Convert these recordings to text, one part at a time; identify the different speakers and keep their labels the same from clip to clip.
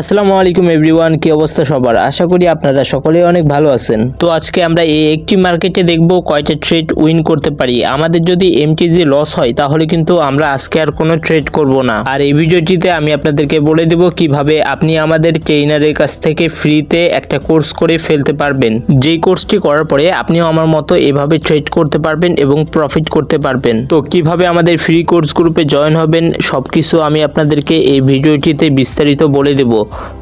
Speaker 1: আসসালামু আলাইকুম এভরিওয়ান, কি অবস্থা সবার? আশা করি আপনারা সকলেই অনেক ভালো আছেন। তো আজকে আমরা এই একটি মার্কেটে দেখব কয়টা ট্রেড উইন করতে পারি। আমাদের যদি এমটিজি লস হয়, তাহলে কিন্তু আমরা আজকে আর কোনো ট্রেড করব না। আর এই ভিডিওটিতে আমি আপনাদেরকে বলে দেব কীভাবে আপনি আমাদের ট্রেইনারের কাছ থেকে ফ্রিতে একটা কোর্স করে ফেলতে পারবেন। যেই কোর্সটি করার পরে আপনিও আমার মতো এভাবে ট্রেড করতে পারবেন এবং প্রফিট করতে পারবেন। তো কীভাবে আমাদের ফ্রি কোর্স গ্রুপে জয়েন হবেন, সবকিছু আমি আপনাদেরকে এই ভিডিওটিতে বিস্তারিত বলে দেব।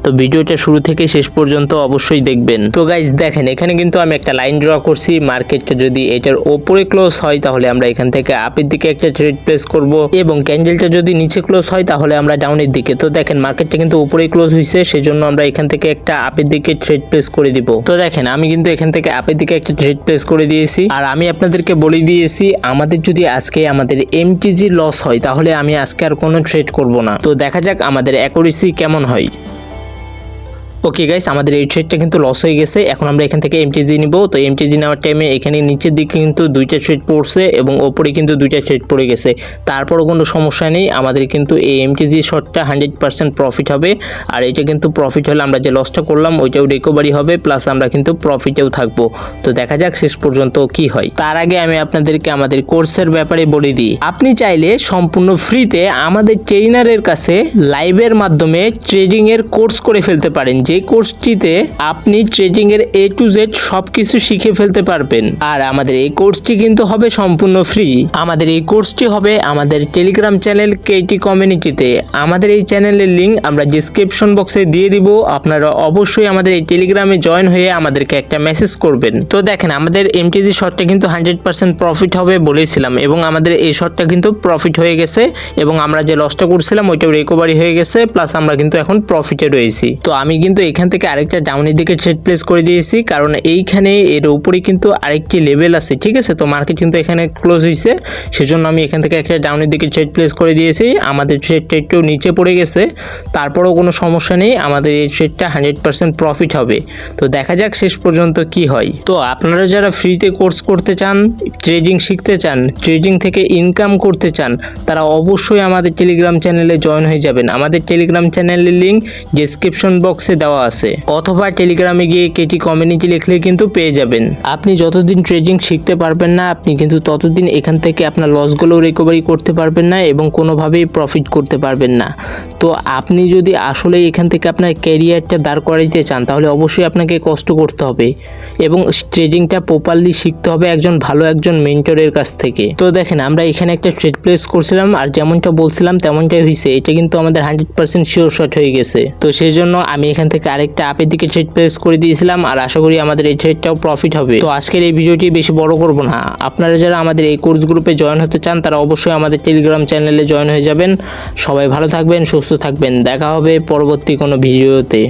Speaker 1: তো ভিডিওটা শুরু থেকে শেষ পর্যন্ত অবশ্যই দেখবেন। তো গাইজ দেখেন, এখানে কিন্তু আমি একটা লাইন ড্র করছি। মার্কেটটা যদি এটার ওপরে ক্লোজ হয়, তাহলে আমরা এখান থেকে আপের দিকে একটা ট্রেড প্লেস করব এবং ক্যান্ডেলটা যদি নিচে ক্লোজ হয়, তাহলে আমরা ডাউনের দিকে। তো দেখেন, মার্কেটটা কিন্তু উপরে ক্লোজ হয়েছে সেজন্য আমরা এখান থেকে একটা আপের দিকে ট্রেড প্লেস করে দিব। তো দেখেন, আমি কিন্তু এখান থেকে আপের দিকে একটা ট্রেড প্লেস করে দিয়েছি। আর আমি আপনাদেরকে বলে দিয়েছি, আমাদের যদি আজকে আমাদের এমটিজি লস হয়, তাহলে আমি আজকে আর কোনো ট্রেড করব না। তো দেখা যাক আমাদের অ্যাকুরেসি কেমন হয়। ওকে গাইস আমাদের এই ট্রেডটা কিন্তু লস হয়ে গেছে। এখন আমরা এখান থেকে এমটিজি নিব। তো এমটিজি নেওয়ার টাইমে এখানে নিচের দিকে কিন্তু দুইটা ট্রেড পড়ছে এবং ওপরে কিন্তু দুইটা ট্রেড পড়ে গেছে। তারপরও কোনো সমস্যা নেই। আমাদের কিন্তু এই এমটিজি শটটা হান্ড্রেড পার্সেন্ট প্রফিট হবে। আর এটা কিন্তু প্রফিট হলে আমরা যে লসটা করলাম, ওইটাও রিকভারি হবে। প্লাস আমরা কিন্তু প্রফিটেও থাকব। তো দেখা যাক শেষ পর্যন্ত কি হয়। তার আগে আমি আপনাদেরকে আমাদের কোর্সের ব্যাপারে বলে দিই। আপনি চাইলে সম্পূর্ণ ফ্রিতে আমাদের ট্রেইনারের কাছে লাইভের মাধ্যমে ট্রেডিং এর কোর্স করে ফেলতে পারেন। যে কোর্সটিতে আপনি ট্রেডিং এর এ টু জেড সবকিছু শিখে ফেলতে পারবেন। আর আমাদের এই কোর্সটি কিন্তু হবে সম্পূর্ণ ফ্রি আমাদের এই কোর্সটি হবে আমাদের টেলিগ্রাম চ্যানেল কেটি কমিউনিটিতে আমাদের এই চ্যানেলের লিংক আমরা ডিসক্রিপশন বক্সে দিয়ে দিব। আপনারা অবশ্যই আমাদের এই টেলিগ্রামে জয়েন হয়ে আমাদেরকে একটা মেসেজ করবেন। তো দেখেন, আমাদের এমটিজি শটটা কিন্তু হান্ড্রেড পার্সেন্ট প্রফিট হবে বলেছিলাম এবং আমাদের এই শটটা কিন্তু প্রফিট হয়ে গেছে এবং আমরা যে লসটা করছিলাম, ওইটাও রিকভারি হয়ে গেছে। প্লাস আমরা কিন্তু এখন প্রফিটে রয়েছি। তো আমি কিন্তু এখান থেকে আরেকটা ডাউনের দিকে ট্রেড প্লেস করে দিয়েছি। কারণ এইখানে এর উপরে কিন্তু আরেকটি লেভেল আছে, ঠিক আছে? তো মার্কেট কিন্তু এখানে ক্লোজ হয়েছে সেজন্য আমি এখান থেকে একটা ডাউনের দিকে ট্রেড প্লেস করে দিয়েছি। আমাদের ট্রেড ট্রেডটাও নিচে পড়ে গেছে। তারপরেও কোনো সমস্যা নেই। আমাদের এই ট্রেডটা হান্ড্রেড পার্সেন্ট প্রফিট হবে। তো দেখা যাক শেষ পর্যন্ত কি হয়। তো আপনারা যারা ফ্রিতে কোর্স করতে চান ট্রেডিং শিখতে চান ট্রেডিং থেকে ইনকাম করতে চান, তারা অবশ্যই আমাদের টেলিগ্রাম চ্যানেলে জয়েন হয়ে যাবেন। আমাদের টেলিগ্রাম চ্যানেলের লিঙ্ক ডিসক্রিপশন বক্সে দেওয়া আছে। অথবা টেলিগ্রামে গিয়ে কেটি কমিউনিটি লিখলে কিন্তু পেয়ে যাবেন। আপনি যতদিন ট্রেডিং শিখতে পারবেন না, আপনি কিন্তু ততদিন এখান থেকে আপনার লসগুলো রিকভারি করতে পারবেন না এবং কোনোভাবেই প্রফিট করতে পারবেন না। তো আপনি যদি আসলে এখান থেকে আপনার ক্যারিয়ারটা দাঁড় করাইতে চান, তাহলে অবশ্যই আপনাকে কষ্ট করতে হবে এবং ট্রেডিংটা প্রপারলি শিখতে হবে একজন ভালো একজন মেন্টরের কাছ থেকে। তো দেখেন, আমরা এখানে একটা ট্রেড প্লেস করছিলাম আর যেমনটা বলছিলাম তেমনটাই হয়েছে এটা কিন্তু আমাদের হান্ড্রেড পার্সেন্ট শিওর শট হয়ে গেছে। তো সেই জন্য আমি এখান থেকে আরেকটা আপের দিকে ট্রেড প্লেস করে দিয়েছিলাম, আর আশা করি আমাদের এই ট্রেডটাও প্রফিট হবে। তো আজকের এই ভিডিওটি বেশি বড় করব না। আপনারা যারা আমাদের এই কোর্স গ্রুপে জয়েন হতে চান, তারা অবশ্যই আমাদের টেলিগ্রাম চ্যানেলে জয়েন হয়ে যাবেন। সবাই ভালো থাকবেন, সুস্থ থাকবেন। দেখা হবে পরবর্তী কোনো ভিডিওতে।